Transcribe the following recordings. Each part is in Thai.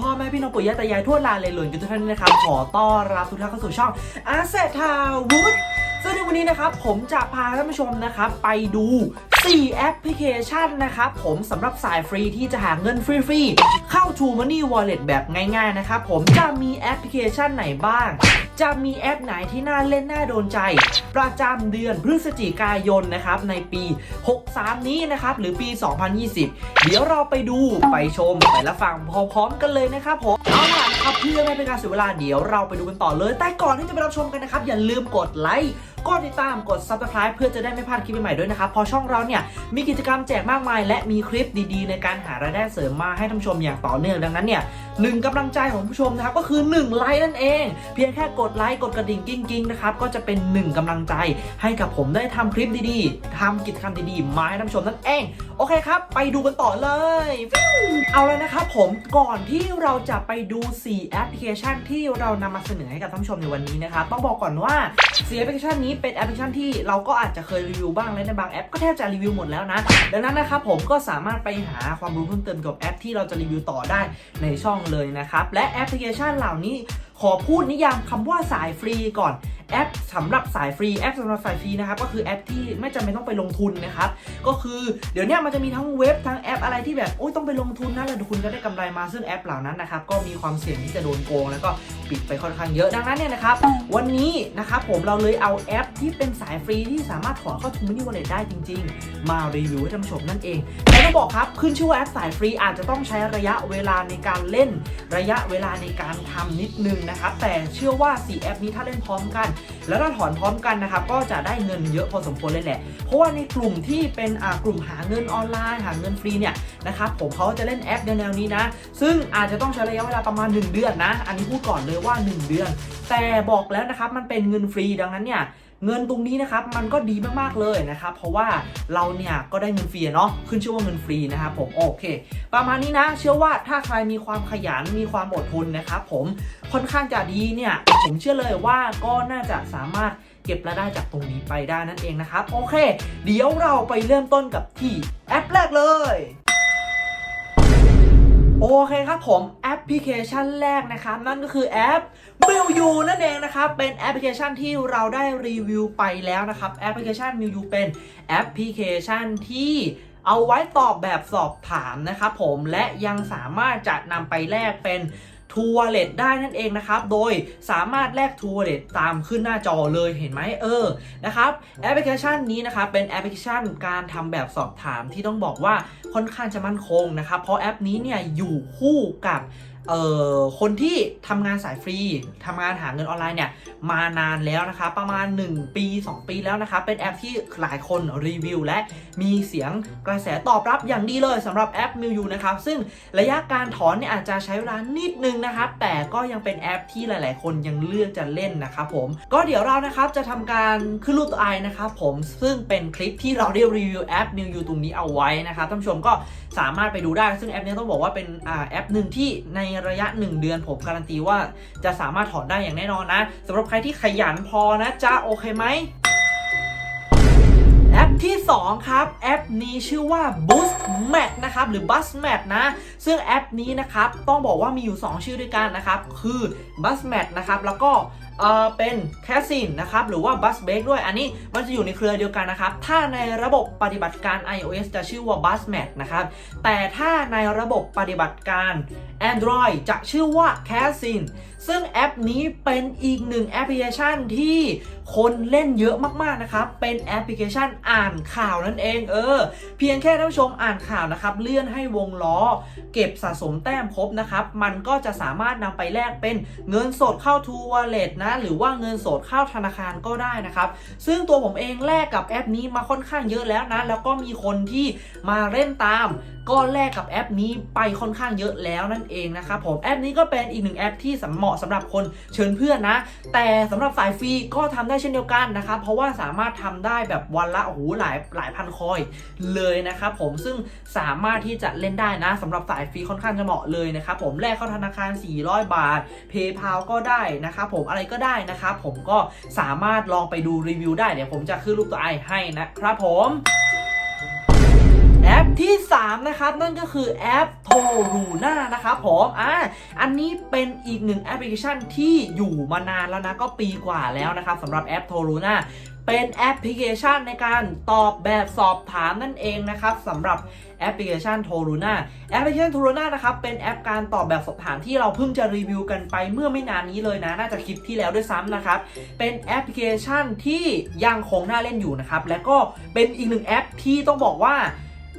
พ่อแม่พี่น้องปู่ย่าตายายทั่วลาเลยหลุนกันทุกท่านนะครับขอต้อนรับทุกท่านเข้าสู่ช่องอาเซทาวุฒซึ่งในวันนี้นะครับผมจะพาท่านผู้ชมนะครับไปดู 4 แอปพลิเคชันนะครับผมสำหรับสายฟรีที่จะหาเงินฟรีๆเข้า True Money Wallet แบบง่ายๆนะครับผมจะมีแอปพลิเคชันไหนบ้าง จะมีแอปไหนที่น่าเล่นน่าโดนใจ ประจำเดือนพฤศจิกายนนะครับในปี 63 นี้นะครับหรือปี 2020 เดี๋ยวเราไปดูไปชมไปละฟังพร้อมๆกันเลยนะครับผมเอาล่ะนะครับเพื่อไม่เป็นการเสียเวลาเดี๋ยวเราไปดูกันต่อเลย แต่ก่อนที่จะไปรับชมกันนะครับอย่าลืมกดไลค์กดติดตามกด subscribe เพื่อจะได้ไม่พลาดคลิปใหม่ๆด้วยนะครับพราะช่องเราเนี่ยมีกิจกรรมแจกมากมาย และมีคลิปดีๆ ในการหารายได้เสริมมาให้ท่านผู้ชมอย่างต่อเนื่องดังนั้นเนี่ยหนึ่งกำลังใจของผู้ชมนะครับก็คือ1ไลค์นั่นเอง เพียงแค่กดไลค์กดกระดิ่งกิ้งกิ้งๆนะครับก็จะเป็น 1กำลังใจให้กับผมได้ทำคลิปดีๆทำกิจกรรมดีๆ มาให้ท่านผู้ชมนั่นเอง โอเคครับ ไปดูกันต่อเลย เอาเลยนะครับผมก่อนที่เราจะไปดู 4 แอปพลิเคชันที่เรานำมาเสนอให้กับท่านผู้ชมในวันนี้นะครับต้องบอกก่อนว่า4แอปพลิเคชันนี้ี้เป็นแอปพลิเคชันที่เราก็อาจจะเคยรีวิวบ้างและในบางแอปก็แทบจะรีวิวหมดแล้วนะ ดังนั้นนะครับผมก็สามารถไปหาความรู้เพิ่มเติมเกี่ยวกับแอปที่เราจะรีวิวต่อได้ในช่องเลยนะครับ และแอปพลิเคชันเหล่านี้ ขอพูดนิยามคำว่าสายฟรีก่อนแอปสำหรับสายฟรีแอปสำหรับสายฟรีนะครับก็คือแอปที่ไม่จำเป็นต้องไปลงทุนนะครับก็คือเดี๋ยวเนี้ยมันจะมีทั้งเว็บทั้งแอปอะไรที่แบบโอ้ยต้องไปลงทุนนะแล้วคุณก็ได้กำไรมาซึ่งแอปเหล่านั้นนะครับก็มีความเสี่ยงที่จะโดนโกง แล้วก็ปิดไปค่อนข้างเยอะดังนั้นเนี่ยนะครับวันนี้นะครับผมเราเลยเอาแอปที่เป็นสายฟรีที่สามารถถอนเข้าทูมินิวอลเล็ตได้จริง ๆ มารีวิวให้ท่านผู้ชมนั่นเองแอ บอกครับขึ้นชื่อว่าแอปสายฟรีอาจจะต้องใช้ระยะเวลาในการเล่น ระยะเวลาในการทำนิดนึงนะครับ แต่เชื่อว่า 4 แอปนี้ถ้าเล่นพร้อมกัน แล้วถ้าถอนพร้อมกันนะครับก็จะได้เงินเยอะพอสมควรเลยแหละ เพราะว่าในกลุ่มที่เป็นอ่ากลุ่มหาเงินออนไลน์ หาเงินฟรีเนี่ยนะครับผมเขาจะเล่นแอปแนวนี้นะ ซึ่งอาจจะต้องใช้ระยะเวลาประมาณ 1 เดือนนะ อันนี้พูดก่อนเลยว่า 1 เดือน แต่บอกแล้วนะครับมันเป็นเงินฟรีดังนั้นเนี่ย เงินตรงนี้นะครับมันก็ดีมากๆเลยนะครับเพราะว่าเราเนี่ยก็ได้เงินฟรีเนาะขึ้นชื่อว่าเงินฟรีนะครับผมโอเค ประมาณนี้นะ เชื่อว่าถ้าใครมีความขยันมีความอดทนนะครับผมค่อนข้างจะดีเนี่ยผมเชื่อเลยว่าก็น่าจะสามารถเก็บรายได้จากตรงนี้ไปได้นั่นเองนะครับโอเค เดี๋ยวเราไปเริ่มต้นกับที่แอปแรกเลย โอเคครับผมแอปพลิเคชันแรกนะครับนั่นก็คือแอป m i l u นั่นเองนะครับเป็นแอปพลิเคชันที่เราได้รีวิวไปแล้วนะครับแอปพลิเคชัน m i l u เป็นแอปพลิเคชันที่เอาไว้ตอบแบบสอบถามนะครับผมและยังสามารถจะนำไปแลกเป็น ทัวร์เลตได้นั่นเองนะครับ โดยสามารถแลกทัวร์เลตตามขึ้นหน้าจอเลยเห็นไหมเออนะครับแอปพลิเคชันนี้นะครับเป็นแอปพลิเคชันการทำแบบสอบถามที่ต้องบอกว่าค่อนข้างจะมั่นคงนะครับ เพราะแอปนี้เนี่ยอยู่คู่กับ เอ่อคนที่ทำงานสายฟรีทำงานหาเงินออนไลน์เนี่ยมานานแล้วนะครับประมาณ 1 ปี 2 ปีแล้วนะครับเป็นแอปที่หลายคนรีวิว และมีเสียงกระแสตอบรับอย่างดีเลยสำหรับแอป m i l u นะครับซึ่งระยะการถอนเนี่ยอาจจะใช้เวลานิดนึงนะครับแต่ก็ยังเป็นแอปที่หลาย ๆ คนยังเลือกจะเล่นนะครับผมก็เดี๋ยวเรานะครับจะทำการขึ้นรูปตัวไอนะครับผมซึ่งเป็นคลิปที่เราได้รีวิวแอป m i l u ตรงนี้เอาไว้นะครับท่านผู้ชมก็สามารถไปดูได้ ซึ่งแอปนี้ต้องบอกว่าเป็นอแอปหนึ่งที่ในระยะ 1 เดือนผมการันตีว่าจะสามารถถอนได้อย่างแน่นอนนะสำหรับใครที่ขยันพอนะจ๊ะโอเคไหมแอปที่ 2 ครับ แอปนี้ชื่อว่า Boost Mat นะครับ หรือ Bus Mat นะ ซึ่งแอปนี้นะครับ ต้องบอกว่ามีอยู่ 2 ชื่อด้วยกันนะครับ คือ Bus Mat นะครับ แล้วก็ เออเป็น c a s i n นนะครับหรือว่า Bus Bake ด้วยอันนี้มันจะอยู่ในเครือเดียวกันนะครับ ถ้าในระบบปฏิบัติการ iOS จะชื่อว่า Bus Mat นะครับ แต่ถ้าในระบบปฏิบัติการ Android จะชื่อว่า c a s i n ซึ่งแอปนี้เป็นอีกหนึ่งแอปพลิเคชันที่คนเล่นเยอะมากๆนะครับ เป็นแอปพลิเคชันอ่านข่าวนั่นเองเออ เพียงแค่ท่านผู้ชมอ่านข่าวนะครับ เลื่อนให้วงล้อ เก็บสะสมแต้มครบนะครับ มันก็จะสามารถนำไปแลกเป็นเงินสดเข้าทูวอลเล็ตนะหรือว่าเงินสดเข้าธนาคารก็ได้นะครับ ซึ่งตัวผมเองแลกกับแอปนี้มาค่อนข้างเยอะแล้วนะ แล้วก็มีคนที่มาเล่นตาม ก็แลกกับแอปนี้ไปค่อนข้างเยอะแล้วนั่นเองนะครับผมแอปนี้ก็เป็นอีกหนึ่งแอปที่สเหมาะสำหรับคนเชิญเพื่อนนะ แต่สำหรับสายฟรีก็ทำได้เช่นเดียวกันนะครับเพราะว่าสามารถทำได้แบบวันละโอ้โหหลายหลายพันคอยเลยนะครับผมซึ่งสามารถที่จะเล่นได้นะสำหรับสายฟรีค่อนข้างจะเหมาะเลยนะครับผมแลกเข้าธนาคาร 400 บาท PayPal ก็ได้นะครับผมอะไรก็ได้นะครับผมก็สามารถลองไปดูรีวิวได้เดี๋ยวผมจะขึ้นรูปตัวไอให้นะครับผม แอปที่ 3 นะครับ นั่นก็คือแอปโทรูน่านะครับผมอ่าอันนี้เป็นอีกหนึ่งแอปพลิเคชันที่อยู่มานานแล้วนะ ก็ปีกว่าแล้วนะครับสำหรับแอปโทรูน่าเป็นแอปพลิเคชันในการตอบแบบสอบถามนั่นเองนะครับสำหรับแอปพลิเคชันโทรูน่าแอปพลิเคชันโทรูน่านะครับเป็นแอปการตอบแบบสอบถามที่เราเพิ่งจะรีวิวกันไปเมื่อไม่นานนี้เลยนะ น่าจะคลิปที่แล้วด้วยซ้ำนะครับ เป็นแอปพลิเคชันที่ยังคงน่าเล่นอยู่นะครับ และก็เป็นอีกหนึ่งแอปที่ต้องบอกว่า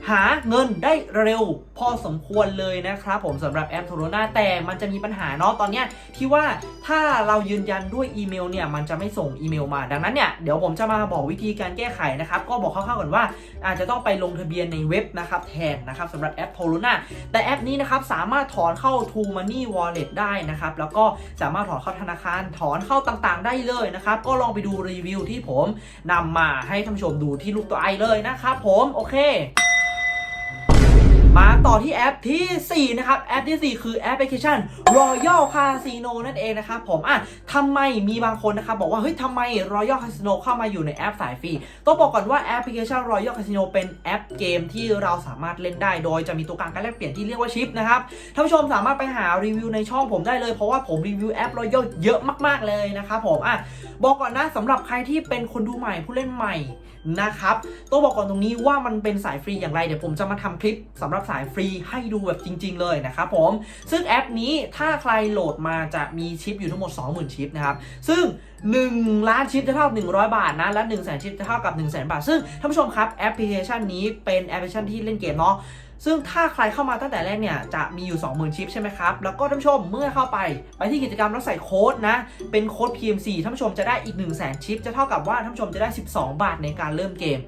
หาเงินได้เร็วพอสมควรเลยนะครับผมสำหรับแอปโทโรนาแต่มันจะมีปัญหาเนาะตอนเนี้ยที่ว่าถ้าเรายืนยันด้วยอีเมลเนี่ยมันจะไม่ส่งอีเมลมาดังนั้นเนี่ยเดี๋ยวผมจะมาบอกวิธีการแก้ไขนะครับก็บอกคร่าวๆก่อนว่า อาจจะต้องไปลงทะเบียนในเว็บนะครับแทนนะครับสำหรับแอปโทโรนาแต่แอปนี้นะครับสามารถถอนเข้า True Money Wallet ได้นะครับแล้วก็สามารถถอนเข้าธนาคารถอนเข้าต่างๆ ได้เลยนะครับก็ลองไปดูรีวิวที่ผมนำมาให้ท่านผู้ชมดูที่ลูกตัวไอเลยนะครับผมโอเค มาต่อที่แอปทีสี่ 4 นะครับ แอปที่ 4 คือแอปพลิเคชัน Royal Casino นั่นเองนะครับผมอะทำไมมีบางคนนะครับบอกว่าเฮ้ยทำไม Royal Casino เข้ามาอยู่ในแอปสายฟรีต้องบอกก่อนว่าแอปพลิเคชัน Royal Casino เป็นแอปเกมที่เราสามารถเล่นได้โดยจะมีตัวกลางการแลกเปลี่ยนที่เรียกว่าชิปนะครับท่านผู้ชมสามารถไปหารีวิวในช่องผมได้เลยเพราะว่าผมรีวิวแอป Royal เยอะมาก ๆเลยนะครับผมอะบอกก่อนนะสำหรับใครที่เป็นคนดูใหม่ผู้เล่นใหม่นะครับต้องบอกก่อนตรงนี้ว่ามันเป็นสายฟรีอย่างไรเดี๋ยวผมจะมาทำคลิปสำหรับสายฟรีให้ดูแบบจริง ๆ เลยนะครับผมซึ่งแอปนี้ถ้าใครโหลดมาจะมีชิปอยู่ทั้งหมด 20,000 ชิปนะครับซึ่ง1 ล้านชิปจะเท่ากับ100 บาทนะ และ1 0 0 0 0 0ชิปจะเท่ากับ 1 0 0 0 0 0 บาท ซึ่งท่านผู้ชมครับแอปพลิเคชันนี้เป็นแอปพลิเคชันที่เล่นเกมเนาะซึ่งถ้าใครเข้ามาตั้งแต่แรกเนี่ย จะมีอยู่ 20,000 ชิปใช่ไหมครับ แล้วก็ท่านผู้ชมเมื่อเข้าไป ไปที่กิจกรรมแล้วใส่โค้ดนะ เป็นโค้ด PMC ท่านผู้ชมจะได้อีก 1 0 0 0 0แชิป จะเท่ากับว่าท่านผู้ชมจะได้ 12 บาทในการเริ่มเกม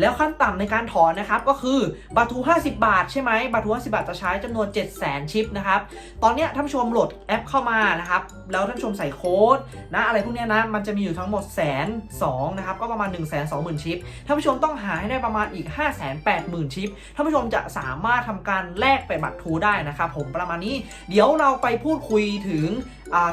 แล้วขั้นต่ำในการถอนนะครับ ก็คือบัตรทู 50 บาทใช่ไหมบัตรทู 50 บาทจะใช้จำนวน 7 0 0 0 0ชิปนะครับ ตอนนี้ท่านผู้ชมโหลดแอปเข้ามานะครับ แล้วท่านชมใส่โค้ดนะอะไรพวกนี้นะมันจะมีอยู่ทั้งหมดแสนสองนะครับก็ประมาณ 1 2 0 0 0 0 ชิปท่านผู้ชมต้องหาให้ได้ประมาณอีก 5 8 0 0 0 0 ชิปท่านผู้ชมจะสามารถทำการแลกเป็นบัตรทูได้นะครับผมประมาณนี้ เดี๋ยวเราไปพูดคุยถึง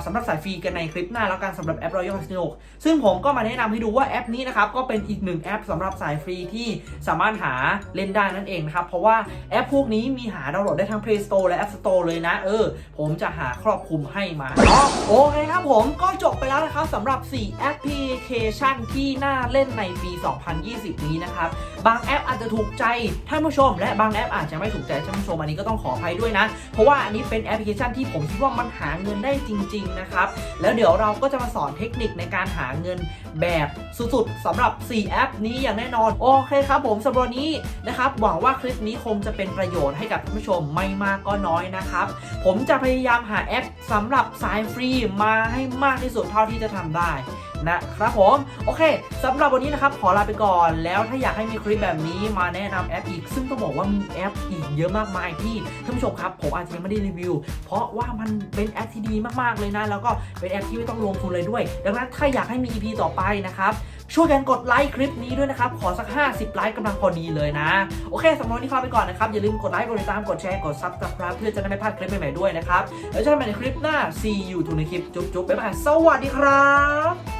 สำหรับสายฟรีกันในคลิปหน้าแล้วกันสำหรับแอป Royal Casino ซึ่งผมก็มาแนะนำให้ดูว่าแอปนี้นะครับก็เป็นอีกหนึ่งแอปสำหรับสายฟรีที่สามารถหาเล่นได้นั่นเองนะครับเพราะว่าแอปพวกนี้มีหาดาวน์โหลดได้ทั้ง Play Store และ App Store เลยนะ เออ ผมจะหาครอบคลุมให้มาโอเคครับผมก็จบไปแล้วนะครับสำหรับ 4 แอปพลิเคชันที่น่าเล่นในปี 2020 นี้นะครับบางแอปอาจจะถูกใจท่านผู้ชม และบางแอปอาจจะไม่ถูกใจท่านผู้ชมอันนี้ก็ต้องขออภัยด้วยนะ เพราะว่าอันนี้เป็นแอปพลิเคชันที่ผมคิดว่ามันหาเงินได้จริงๆ นะครับ แล้วเดี๋ยวเราก็จะมาสอนเทคนิคในการหาเงินแบบสุดๆสำหรับ 4 แอปนี้อย่างแน่นอน โอเคครับผมสำหรับนนี้นะครับ หวังว่าคลิปนี้คงจะเป็นประโยชน์ให้กับท่านผู้ชมไม่มากก็น้อยนะครับ ผมจะพยายามหาแอปสำหรับสายฟรีมาให้มากที่สุดเท่าที่จะทำได้ นะครับผมโอเคสำหรับวันนี้นะครับขอลาไปก่อน แล้วถ้าอยากให้มีคลิปแบบนี้มาแนะนำแอปอีก ซึ่งต้องบอกว่ามีแอปอีกเยอะมากมายที่ท่านผู้ชมครับผมอาจจะยังไม่ได้รีวิว เพราะว่ามันเป็นแอปที่ดีมากๆเลยนะ แล้วก็เป็นแอปที่ไม่ต้องลงทุนเลยด้วย ดังนั้นถ้าอยากให้มี EP ต่อไปนะครับช่วยกันกดไลค์คลิปนี้ด้วยนะครับ ขอสัก 50 ไลค์กำลังพอดีเลยนะ โอเคสำหรับวันนี้ขอไปก่อนนะครับ อย่าลืมกดไลค์ กดติดตาม กดแชร์ กด subscribe เพื่อจะได้ไม่พลาดคลิปใหม่ๆด้วยนะครับ แล้วเจอกันใหม่ในคลิปหน้า see you ทุกในคลิป จุ๊บๆบ๊ายบายสวัสดีครับ